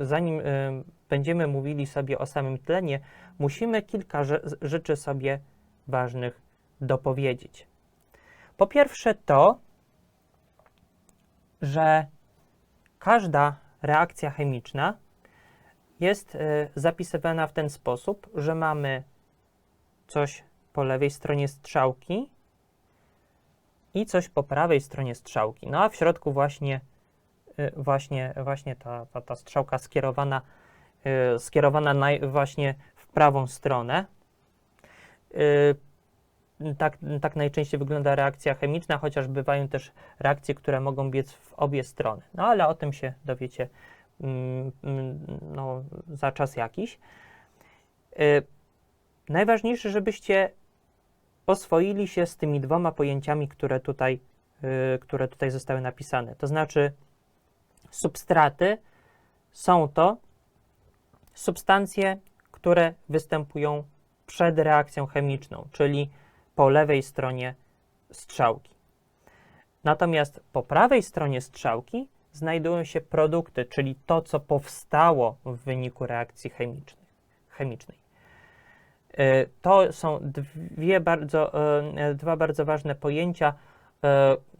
Zanim y, będziemy mówili sobie o samym tlenie, musimy kilka rze- rzeczy sobie ważnych dopowiedzieć. Po pierwsze to, że każda reakcja chemiczna jest y, zapisywana w ten sposób, że mamy coś po lewej stronie strzałki i coś po prawej stronie strzałki. No a w środku właśnie, właśnie, właśnie ta, ta, ta strzałka skierowana, y, skierowana właśnie w prawą stronę. Y, Tak, tak najczęściej wygląda reakcja chemiczna, chociaż bywają też reakcje, które mogą biec w obie strony. No ale o tym się dowiecie mm, mm, no, za czas jakiś. Y, Najważniejsze, żebyście oswoili się z tymi dwoma pojęciami, które tutaj, y, które tutaj zostały napisane. To znaczy, substraty są to substancje, które występują przed reakcją chemiczną, czyli po lewej stronie strzałki. Natomiast po prawej stronie strzałki znajdują się produkty, czyli to, co powstało w wyniku reakcji chemicznej. Y, To są dwie bardzo, e, dwa bardzo ważne pojęcia,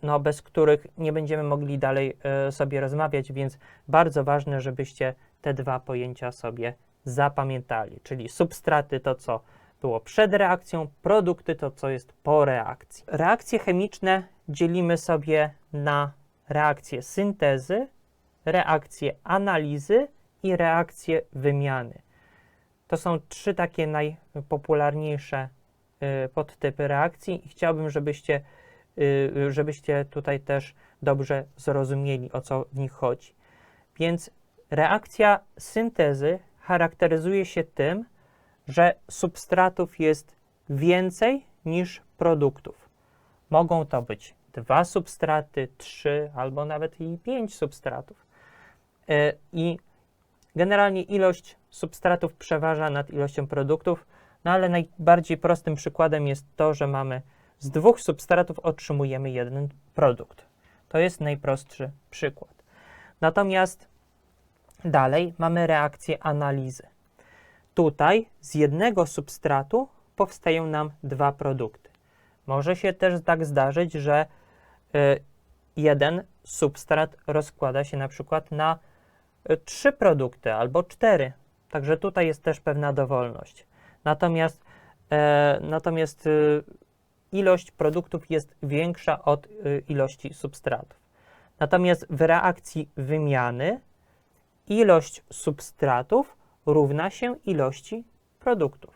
no, bez których nie będziemy mogli dalej e, sobie rozmawiać, więc bardzo ważne, żebyście te dwa pojęcia sobie zapamiętali. Czyli substraty to, co było przed reakcją, produkty to, co jest po reakcji. Reakcje chemiczne dzielimy sobie na reakcje syntezy, reakcje analizy i reakcje wymiany. To są trzy takie najpopularniejsze y, podtypy reakcji i chciałbym, żebyście, żebyście tutaj też dobrze zrozumieli, o co w nich chodzi. Więc reakcja syntezy charakteryzuje się tym, że substratów jest więcej niż produktów. Mogą to być dwa substraty, trzy albo nawet i pięć substratów. Y, I Generalnie ilość substratów przeważa nad ilością produktów, no ale najbardziej prostym przykładem jest to, że mamy z dwóch substratów otrzymujemy jeden produkt. To jest najprostszy przykład. Natomiast dalej mamy reakcję analizy. Tutaj z jednego substratu powstają nam dwa produkty. Może się też tak zdarzyć, że y, jeden substrat rozkłada się na przykład na y, trzy produkty albo cztery. Także tutaj jest też pewna dowolność. Natomiast, e, natomiast y, ilość produktów jest większa od y, ilości substratów. Natomiast w reakcji wymiany ilość substratów równa się ilości produktów.